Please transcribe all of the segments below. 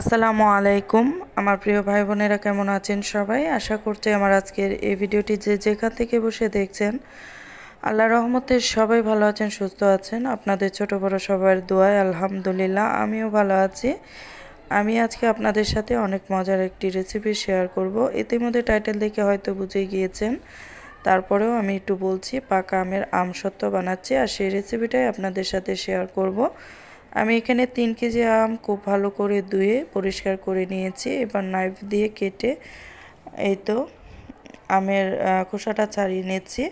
আসসালামু আলাইকুম। আমার প্রিয় ভাই বোনেরা কেমন আছেন সবাই? আশা করছি আমার আজকের এই ভিডিওটি যে যেখান থেকে বসে দেখছেন আল্লাহ রহমতের সবাই ভালো আছেন, সুস্থ আছেন। আপনাদের ছোট বড় সবার দোয়ায় আলহামদুলিল্লাহ, আমিও ভালো আছি। আমি আজকে আপনাদের সাথে অনেক মজার একটি রেসিপি শেয়ার করব। ইতিমধ্যে টাইটেল দেখে হয়তো বুঝে গিয়েছেন। তারপরেও আমি একটু বলছি, পাকা আমের আমসত্ত্ব বানাচ্ছি আর সেই রেসিপিটাই আপনাদের সাথে শেয়ার করব। আমি এখানে তিন কেজি আম খুব ভালো করে ধুয়ে পরিষ্কার করে নিয়েছি। এবার নাইফ দিয়ে কেটে এই তো আমের খোসাটা ছাড়িয়ে নিচ্ছি।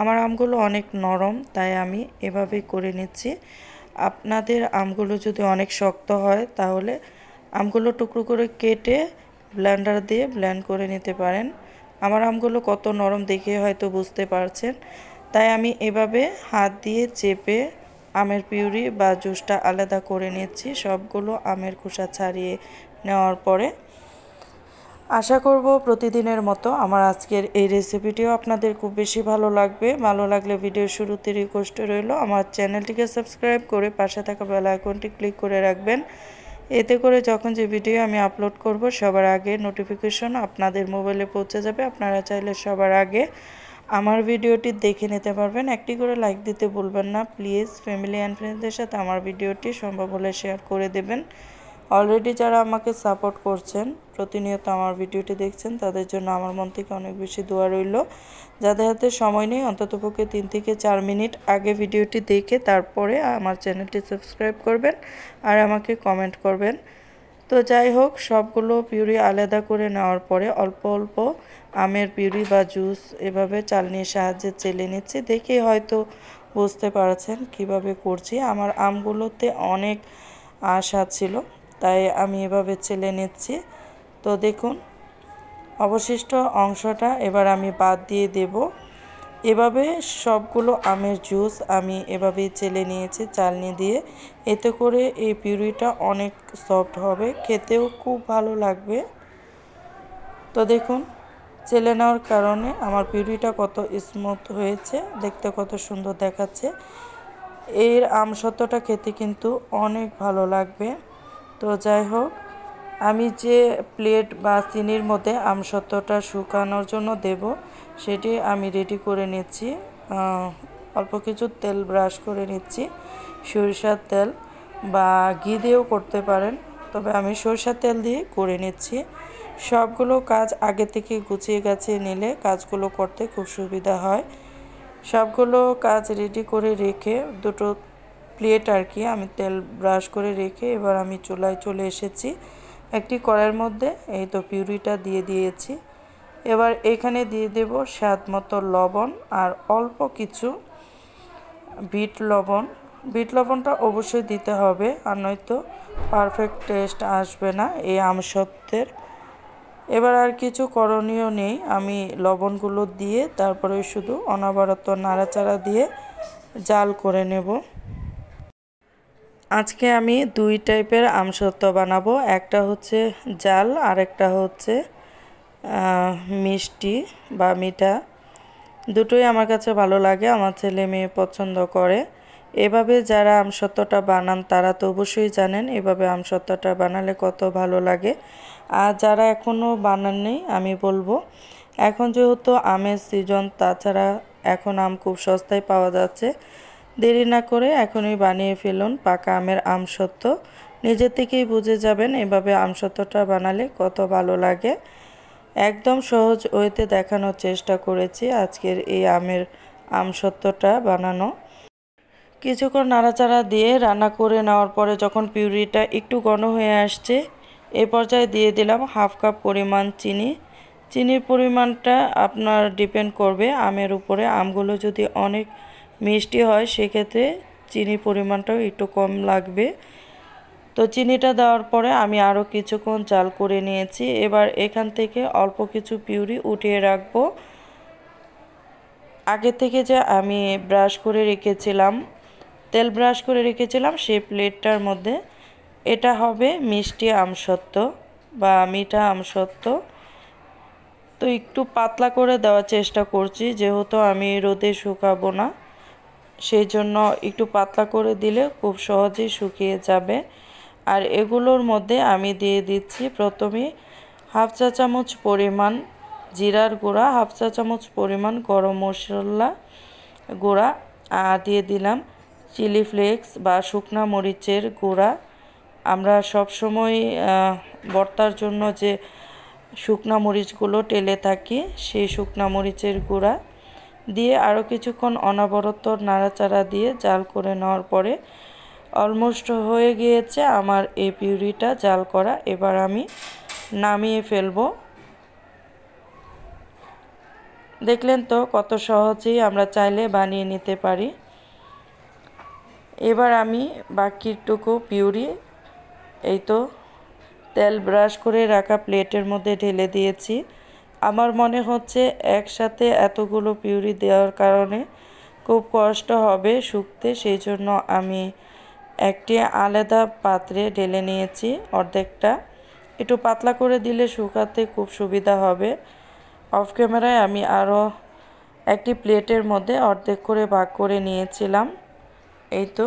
আমার আমগুলো অনেক নরম, তাই আমি এভাবে করে নিচ্ছি। আপনাদের আমগুলো যদি অনেক শক্ত হয়, তাহলে আমগুলো টুকরো করে কেটে ব্ল্যান্ডার দিয়ে ব্ল্যান্ড করে নিতে পারেন। আমার আমগুলো কত নরম দেখে হয়তো বুঝতে পারছেন। তাই আমি এভাবে হাত দিয়ে চেপে আমের পিউরি বা জুসটা আলাদা করে নিচ্ছি, সবগুলো আমের খোসা ছাড়িয়ে নেওয়ার পরে। আশা করব প্রতিদিনের মতো আমার আজকের এই রেসিপিটিও আপনাদের খুব বেশি ভালো লাগবে। ভালো লাগলে ভিডিও শুরুতে রিকোয়েস্ট রইল, আমার চ্যানেলটিকে সাবস্ক্রাইব করে পাশে থাকা বেল আইকনটি ক্লিক করে রাখবেন। এতে করে যখন যে ভিডিও আমি আপলোড করব, সবার আগে নোটিফিকেশন আপনাদের মোবাইলে পৌঁছে যাবে। আপনারা চাইলে সবার আগে আমার ভিডিওটি দেখে নিতে পারবেন। একটি করে লাইক দিতে ভুলবেন না। প্লিজ ফ্যামিলি অ্যান্ড ফ্রেন্ডসদের সাথে আমার ভিডিওটি সম্ভব হলে শেয়ার করে দেবেন। অলরেডি যারা আমাকে সাপোর্ট করছেন, প্রতিনিয়ত আমার ভিডিওটি দেখছেন, তাদের জন্য আমার মন থেকে অনেক বেশি দোয়া রইল। যাদের হাতে সময় নেই অন্ততপক্ষে তিন থেকে চার মিনিট আগে ভিডিওটি দেখে তারপরে আমার চ্যানেলটি সাবস্ক্রাইব করবেন আর আমাকে কমেন্ট করবেন। তো যাই হোক, সবগুলো পিউরি আলাদা করে নেওয়ার পরে অল্প অল্প আমের পিউরি বা জুস এভাবে চালনির সাহায্যে চেলে নিচ্ছি। দেখেই হয়তো বুঝতে পারছেন কীভাবে করছি। আমার আমগুলোতে অনেক আশা ছিল, তাই আমি এভাবে চেলে নিচ্ছি। তো দেখুন, অবশিষ্ট অংশটা এবার আমি বাদ দিয়ে দেব। এভাবে সবগুলো আমের জুস আমি এভাবেই চেলে নিয়েছি চালনি দিয়ে। এতে করে এই পিউরিটা অনেক সফট হবে, খেতেও খুব ভালো লাগবে। তো দেখুন, চেলে নেওয়ার কারণে আমার পিউরিটা কত স্মুথ হয়েছে, দেখতে কত সুন্দর দেখাচ্ছে। এর আমসত্ত্বটা খেতে কিন্তু অনেক ভালো লাগবে। তো যাই হোক আমি যে প্লেট বা চিনির মধ্যে আমসত্ত্বটা শুকানোর জন্য দেব, সেটি আমি রেডি করে নিচ্ছি। অল্প কিছু তেল ব্রাশ করে নিচ্ছি। সরিষার তেল বা ঘি দিয়েও করতে পারেন, তবে আমি সরিষার তেল দিয়ে করে নিচ্ছি। সবগুলো কাজ আগে থেকে গুছিয়ে গাছিয়ে নিলে কাজগুলো করতে খুব সুবিধা হয়। সবগুলো কাজ রেডি করে রেখে দুটো প্লেট আর কি আমি তেল ব্রাশ করে রেখে এবার আমি চুলায় চলে এসেছি। একটি কড়াইয়ের মধ্যে, এই তো পিউরিটা দিয়ে দিয়েছি। এবার এখানে দিয়ে দেব স্বাদ মতো লবণ আর অল্প কিছু বিট লবণ। বিট লবণটা অবশ্যই দিতে হবে, আর নয়তো পারফেক্ট টেস্ট আসবে না এই আমসত্ত্বের। এবার আর কিছু করণীয় নেই, আমি লবণগুলো দিয়ে তারপরে শুধু অনাবরত নাড়াচাড়া দিয়ে জাল করে নেব। আজকে আমি দুই টাইপের আমসত্ত্ব বানাবো। একটা হচ্ছে জাল আর একটা হচ্ছে মিষ্টি বা মিঠা। দুটোই আমার কাছে ভালো লাগে, আমার ছেলে মেয়ে পছন্দ করে। এভাবে যারা আমসত্ত্বটা বানান, তারা তো অবশ্যই জানেন এভাবে আমসত্ত্বটা বানালে কত ভালো লাগে। আর যারা এখনও বানাননি, আমি বলব, এখন যেহেতু আমের সিজন তাছাড়া এখন আম খুব সস্তায় পাওয়া যাচ্ছে। দেরি না করে এখনই বানিয়ে ফেলুন পাকা আমের আমসত্ত্ব। নিজে থেকেই বুঝে যাবেন এভাবে আমসত্ত্বটা বানালে কত ভালো লাগে। একদম সহজ ওয়েতে দেখানোর চেষ্টা করেছি আজকের এই আমের আমসত্ত্বটা বানানো। কিছুক্ষণ নাড়াচাড়া দিয়ে রান্না করে নেওয়ার পরে যখন পিউরিটা একটু ঘন হয়ে আসছে, এ পর্যায়ে দিয়ে দিলাম হাফ কাপ পরিমাণ চিনি। চিনির পরিমাণটা আপনার ডিপেন্ড করবে আমের উপরে। আমগুলো যদি অনেক মিষ্টি হয়, সেক্ষেত্রে চিনির পরিমাণটাও একটু কম লাগবে। তো চিনিটা দেওয়ার পরে আমি আরও কিছুক্ষণ চাল করে নিয়েছি। এবার এখান থেকে অল্প কিছু পিউরি উঠিয়ে রাখব। আগে থেকে যে আমি ব্রাশ করে রেখেছিলাম, তেল ব্রাশ করে রেখেছিলাম, সেই প্লেটটার মধ্যে এটা হবে মিষ্টি আমসত্ত্ব বা মিঠা আমসত্ত্ব। তো একটু পাতলা করে দেওয়ার চেষ্টা করছি, যেহেতু আমি রোদে শুকাবো না। সেই জন্য একটু পাতলা করে দিলে খুব সহজেই শুকিয়ে যাবে। আর এগুলোর মধ্যে আমি দিয়ে দিচ্ছি প্রথমে হাফ চা চামচ পরিমাণ জিরার গুঁড়া, হাফ চা চামচ পরিমাণ গরম মশলা গুঁড়া, আর দিয়ে দিলাম চিলি ফ্লেক্স বা শুকনা মরিচের গুঁড়া। আমরা সব সময় বর্তার জন্য যে শুকনা মরিচগুলো টেলে থাকি, সেই শুকনা মরিচের গুঁড়া। দিয়ে আরও কিছুক্ষণ অনবরত নাড়াচাড়া দিয়ে জাল করে নেওয়ার পরে অলমোস্ট হয়ে গিয়েছে আমার এই পিউরিটা জাল করা। এবার আমি নামিয়ে ফেলব। দেখলেন তো কত সহজেই আমরা চাইলে বানিয়ে নিতে পারি। এবার আমি বাকিটুকু পিউরি, এই তো তেল ব্রাশ করে রাখা প্লেটের মধ্যে ঢেলে দিয়েছি। আমার মনে হচ্ছে একসাথে এতগুলো পিউরি দেওয়ার কারণে খুব কষ্ট হবে শুকতে সেই জন্য আমি একটি আলাদা পাত্রে ঢেলে নিয়েছি অর্ধেকটা। একটু পাতলা করে দিলে শুকাতে খুব সুবিধা হবে। অফ ক্যামেরায় আমি আরও একটি প্লেটের মধ্যে অর্ধেক করে ভাগ করে নিয়েছিলাম। এই তো।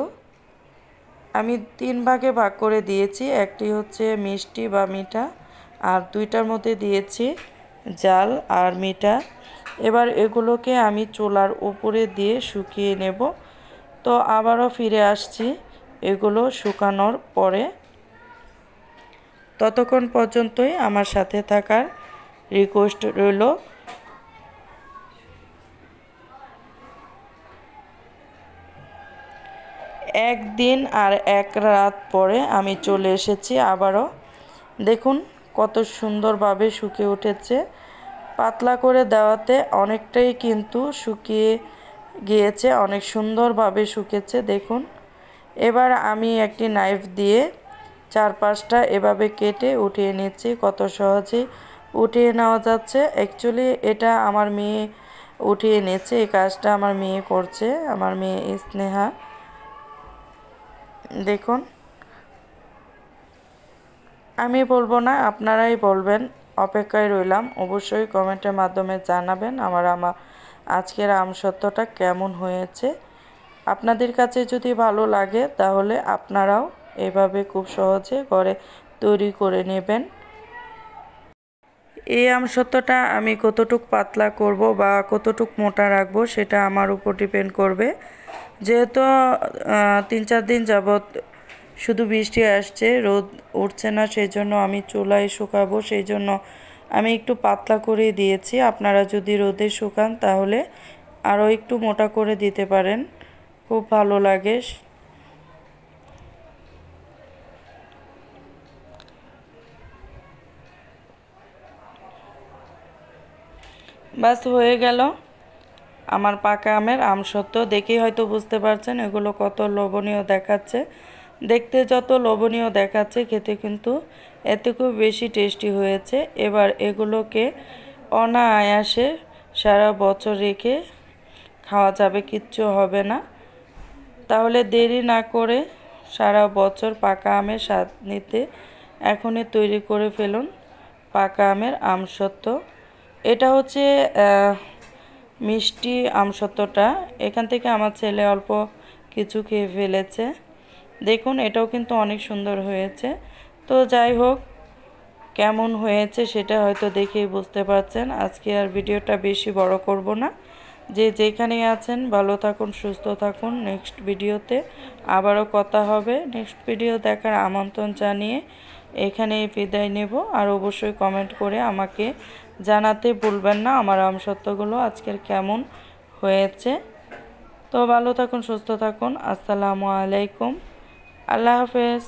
আমি তিন ভাগে ভাগ করে দিয়েছি, একটি হচ্ছে মিষ্টি বা মিঠা, আর দুইটার মধ্যে দিয়েছি জাল আর মিঠা। এবার এগুলোকে আমি চোলার উপরে দিয়ে শুকিয়ে নেব। তো আবারও ফিরে আসছি এগুলো শুকানোর পরে। ততক্ষণ পর্যন্তই আমার সাথে থাকার রিকোয়েস্ট রইল। একদিন আর এক রাত পরে আমি চলে এসেছি আবারও। দেখুন কত সুন্দরভাবে শুকিয়ে উঠেছে। পাতলা করে দেওয়াতে অনেকটাই কিন্তু শুকিয়ে গিয়েছে, অনেক সুন্দরভাবে শুকেছে, দেখুন। এবার আমি একটি নাইফ দিয়ে চার পাঁচটা এভাবে কেটে উঠিয়ে নিচ্ছি, কত সহজেই উঠিয়ে নেওয়া যাচ্ছে। অ্যাকচুয়ালি এটা আমার মেয়ে উঠিয়ে নিচ্ছে এই কাজটা আমার মেয়ে করছে, আমার মেয়ে স্নেহা। দেখুন। আমি বলব না, আপনারাই বলবেন। অপেক্ষায় রইলাম। অবশ্যই কমেন্টের মাধ্যমে জানাবেন আমার আমার আজকের আমসত্ত্বটা কেমন হয়েছে। আপনাদের কাছে যদি ভালো লাগে, তাহলে আপনারাও এভাবে খুব সহজে ঘরে তৈরি করে নেবেন। এই আমসত্ত্বটা আমি কতটুক পাতলা করব বা কতটুক মোটা রাখব, সেটা আমার উপর ডিপেন্ড করবে। যেহেতু তিন চার দিন যাবৎ শুধু বৃষ্টি আসছে, রোদ উঠছে না সেই জন্য আমি চুলায় শুকাবো সেই জন্য আমি একটু পাতলা করে দিয়েছি। আপনারা যদি রোদে শুকান তাহলে আরও একটু মোটা করে দিতে পারেন, খুব ভালো লাগে। বাস, হয়ে গেল আমার পাকা আমের আম সত্য দেখেই হয়তো বুঝতে পারছেন, এগুলো কত লোভনীয় দেখাচ্ছে। দেখতে যত লোভনীয় দেখাচ্ছে, খেতে কিন্তু এতে খুব বেশি টেস্টি হয়েছে। এবার এগুলোকে অনায়াসে সারা বছর রেখে খাওয়া যাবে, কিচ্ছু হবে না। তাহলে দেরি না করে সারা বছর পাকা আমের স্বাদ নিতে এখনই তৈরি করে ফেলুন পাকা আমের আমসত্ত্ব। এটা হচ্ছে মিষ্টি আমসত্ত্বটা। এখান থেকে আমার ছেলে অল্প কিছু খেয়ে ফেলেছে। দেখুন, এটাও কিন্তু অনেক সুন্দর হয়েছে। তো যাই হোক, কেমন হয়েছে সেটা হয়তো দেখেই বুঝতে পারছেন। আজকে আর ভিডিওটা বেশি বড় করব না। যে যেখানেই আছেন, ভালো থাকুন, সুস্থ থাকুন। নেক্সট ভিডিওতে আবারও কথা হবে। নেক্সট ভিডিও দেখার আমন্ত্রণ জানিয়ে এখানেই বিদায় নেব। আর অবশ্যই কমেন্ট করে আমাকে জানাতে ভুলবেন না আমার আমসত্ত্বগুলো আজকের কেমন হয়েছে। তো ভালো থাকুন, সুস্থ থাকুন। আসসালামু আলাইকুম। আল্লাহ হাফেজ